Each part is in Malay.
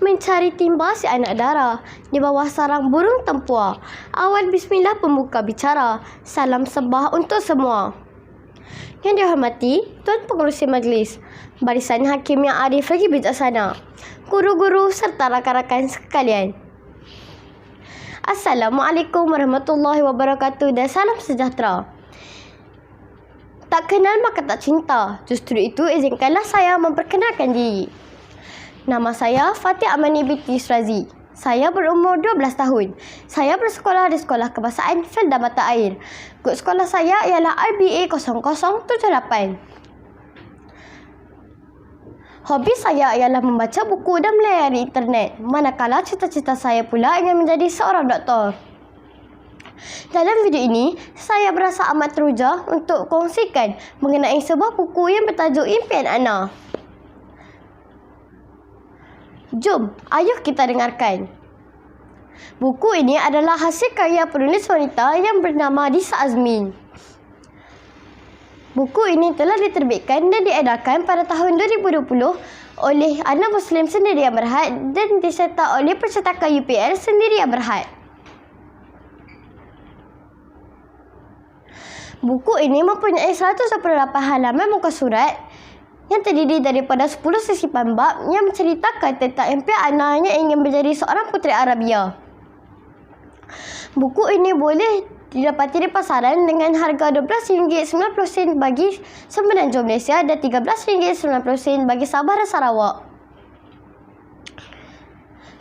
mencari timba si anak dara di bawah sarang burung tempua. Awal bismillah pembuka bicara. Salam sembah untuk semua. Yang dihormati Tuan Pengerusi Majlis, Barisan Hakim yang arif lagi bijaksana, guru-guru serta rakan-rakan sekalian. Assalamualaikum warahmatullahi wabarakatuh dan salam sejahtera. Tak kenal maka tak cinta. Justru itu izinkanlah saya memperkenalkan diri. Nama saya Fatih Amani binti Srazi. Saya berumur 12 tahun. Saya bersekolah di Sekolah Kebahasaan Felda Mata Air. Kod sekolah saya ialah RBA 0078. Hobi saya ialah membaca buku dan melayari internet. Manakala cita-cita saya pula ingin menjadi seorang doktor. Dalam video ini, saya berasa amat teruja untuk kongsikan mengenai sebuah buku yang bertajuk Impian Ana. Jom, ayuh kita dengarkan. Buku ini adalah hasil karya penulis wanita yang bernama Disa Azmin. Buku ini telah diterbitkan dan diedarkan pada tahun 2020 oleh Ana Muslim Sendirian Berhad dan dicetak oleh percetakan UPL Sendirian Berhad. Buku ini mempunyai 188 halaman muka surat yang terdiri daripada 10 sesi bab yang menceritakan tentang impian Ana yang ingin menjadi seorang puteri Arabia. Buku ini boleh didapati di pasaran dengan harga RM12.90 bagi semenanjung Malaysia dan RM13.90 bagi Sabah dan Sarawak.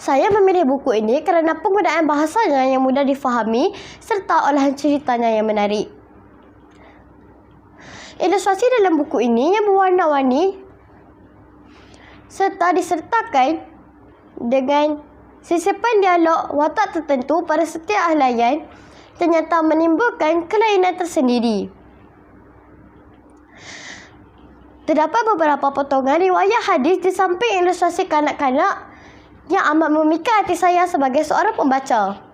Saya memilih buku ini kerana penggunaan bahasanya yang mudah difahami serta olahan ceritanya yang menarik. Ilustrasi dalam buku ini yang berwarna-warni serta disertakan dengan sisipan dialog watak tertentu pada setiap ahlayan ternyata menimbulkan kelainan tersendiri. Terdapat beberapa potongan riwayat hadis di samping ilustrasi kanak-kanak yang amat memikat hati saya sebagai seorang pembaca.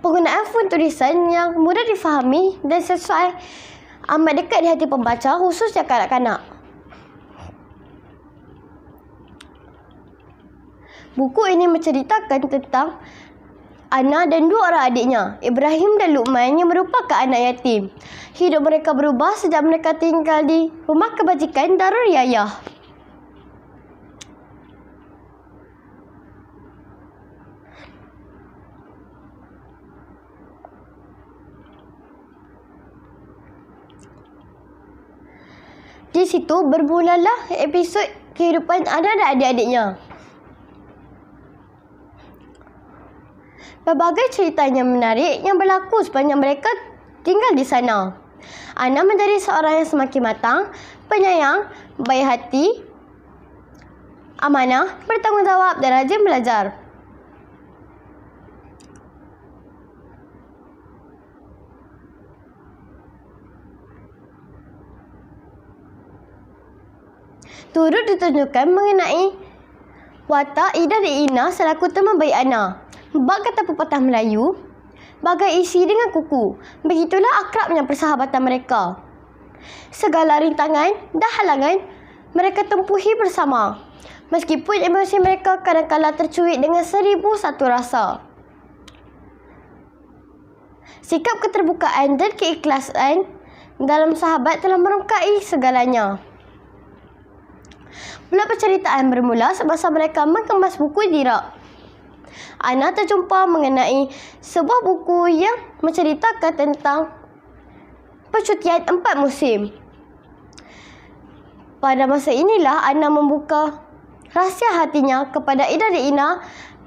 Penggunaan font tulisan yang mudah difahami dan sesuai amat dekat di hati pembaca khususnya kanak-kanak. Buku ini menceritakan tentang Ana dan dua orang adiknya, Ibrahim dan Luqman yang merupakan anak yatim. Hidup mereka berubah sejak mereka tinggal di rumah kebajikan Darul Riayah. Di situ bermulalah episod kehidupan Ana dan adik-adiknya. Berbagai cerita yang menarik yang berlaku sepanjang mereka tinggal di sana. Ana menjadi seorang yang semakin matang, penyayang, baik hati, amanah, bertanggungjawab dan rajin belajar. Turut ditunjukkan mengenai watak Ida dan Ina selaku teman baik Ana. Bak kata pepatah Melayu, bagai isi dengan kuku. Begitulah akrabnya persahabatan mereka. Segala rintangan dan halangan mereka tempuhi bersama. Meskipun emosi mereka kadang-kadang tercuit dengan seribu satu rasa. Sikap keterbukaan dan keikhlasan dalam sahabat telah merungkai segalanya. Pula perceritaan bermula semasa mereka mengemas buku dirak. Ana terjumpa mengenai sebuah buku yang menceritakan tentang percutian empat musim. Pada masa inilah Ana membuka rahsia hatinya kepada Ida dan Ina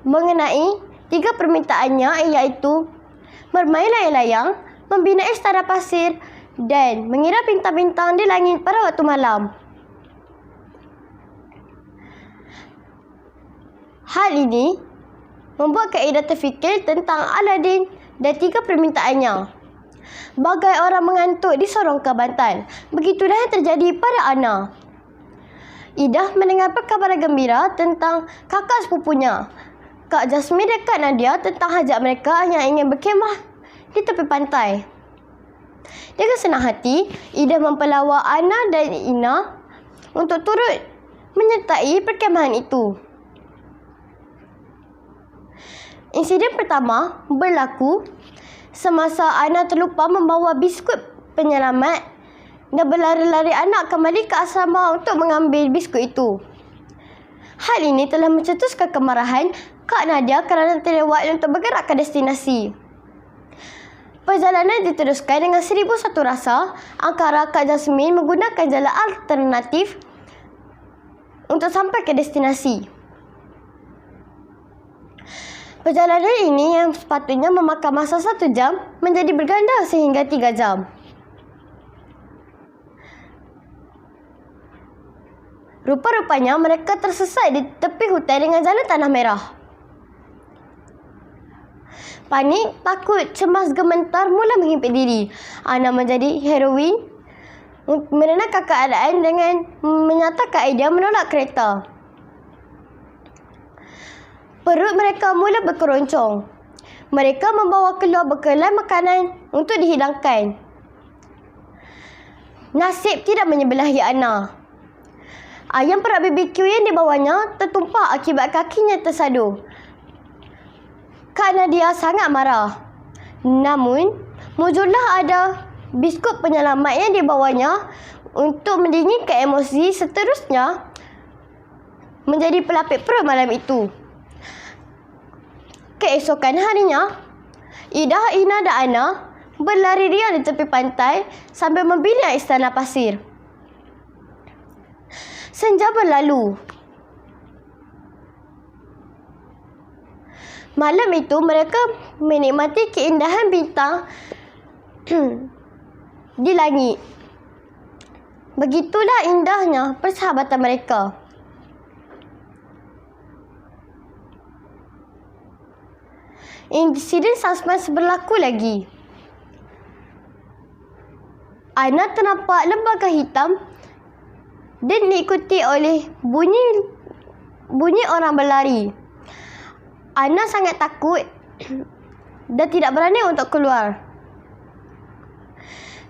mengenai tiga permintaannya iaitu bermain layang-layang, membina istana pasir dan mengira bintang-bintang di langit pada waktu malam. Hal ini membuat Kaedah terfikir tentang Aladin dan tiga permintaannya. Bagai orang mengantuk di sorong kebantan, begitulah yang terjadi pada Ana. Ida mendengar perkabaran gembira tentang kakak sepupunya. Kak Jasmine dan Kak Nadia tentang hajat mereka yang ingin berkemah di tepi pantai. Dengan senang hati, Ida mempelawak Ana dan Ina untuk turut menyertai perkemahan itu. Insiden pertama berlaku semasa Ana terlupa membawa biskut penyelamat dan berlari-lari anak kembali ke asrama untuk mengambil biskut itu. Hal ini telah mencetuskan kemarahan Kak Nadia kerana terlewat untuk bergerak ke destinasi. Perjalanan diteruskan dengan seribu satu rasa angkara Kak Jasmine menggunakan jalan alternatif untuk sampai ke destinasi. Perjalanan ini yang sepatutnya memakan masa satu jam menjadi berganda sehingga tiga jam. Rupa-rupanya mereka tersesat di tepi hutan dengan jalan tanah merah. Panik, takut, cemas, gementar mula menghimpit diri. Ana menjadi heroin menenangkan keadaan dengan menyatakan idea menolak kereta. Perut mereka mula berkeroncong. Mereka membawa keluar bekelai makanan untuk dihidangkan. Nasib tidak menyebelahi Ana. Ayam perak BBQ yang dibawanya tertumpah akibat kakinya tersadur. Kak Nadia sangat marah. Namun, mujurlah ada biskut penyelamat yang dibawanya untuk mendinginkan emosi seterusnya menjadi pelapik perut malam itu. Keesokan harinya, Ida, Ina dan Ana berlari riang di tepi pantai sambil membina istana pasir. Senja berlalu. Malam itu mereka menikmati keindahan bintang di langit. Begitulah indahnya persahabatan mereka. Insiden suspense berlaku lagi. Ana ternampak lembaga hitam dan diikuti oleh bunyi bunyi orang berlari. Ana sangat takut dan tidak berani untuk keluar.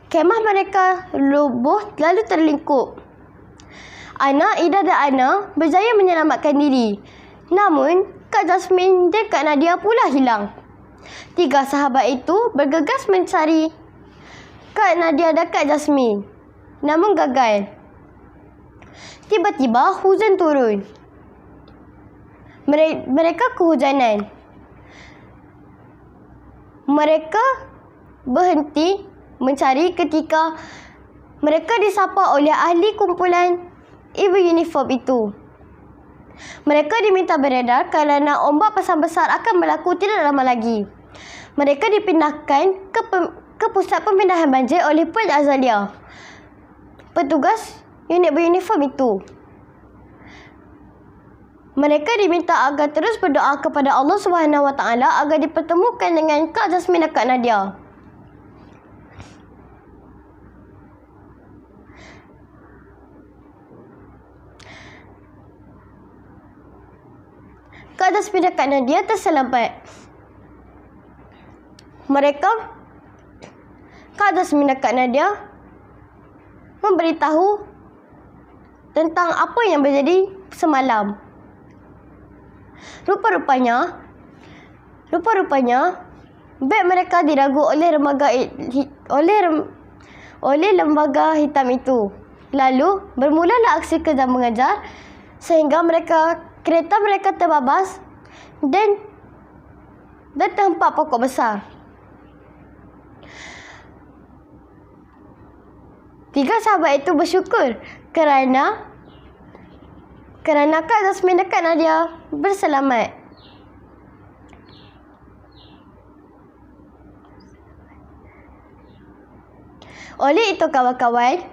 Kemah mereka lubuh lalu terlingkup. Ana, Ida dan Ana berjaya menyelamatkan diri. Namun, Kak Jasmine dan Kak Nadia pula hilang. Tiga sahabat itu bergegas mencari Kak Nadia dan Kak Jasmine. Namun gagal. Tiba-tiba hujan turun mereka kehujanan. Mereka berhenti mencari ketika mereka disapa oleh ahli kumpulan ibu uniform itu. Mereka diminta beredar kerana ombak pasang besar akan berlaku tidak lama lagi. Mereka dipindahkan ke, ke pusat pemindahan banjir oleh Puan Azalia. Petugas unit beruniform itu. Mereka diminta agar terus berdoa kepada Allah Subhanahu Wa Taala agar dipertemukan dengan Kak Jasmine dan Kak Nadia. Kak Jasmine dan Kak Nadia terselamat. Mereka Jasmine dan Kak Nadia memberitahu tentang apa yang berjadi semalam. Rupa-rupanya rupa-rupanya beg mereka diragu oleh lembaga oleh oleh lembaga hitam itu. Lalu bermulalah aksi kejam mengejar sehingga mereka kereta mereka terbabas dan dan tempat pokok besar. Tiga sahabat itu bersyukur kerana kerana Kak Zasmin dekat Nadia berselamat. Oleh itu kawan-kawan,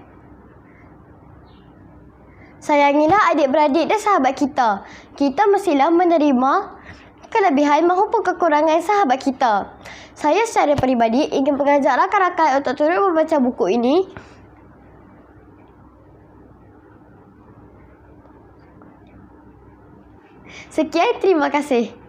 sayangilah adik-beradik dan sahabat kita. Kita mestilah menerima kelebihan maupun kekurangan sahabat kita. Saya secara peribadi ingin mengajak rakan-rakan untuk turut membaca buku ini Sekian, terima kasih.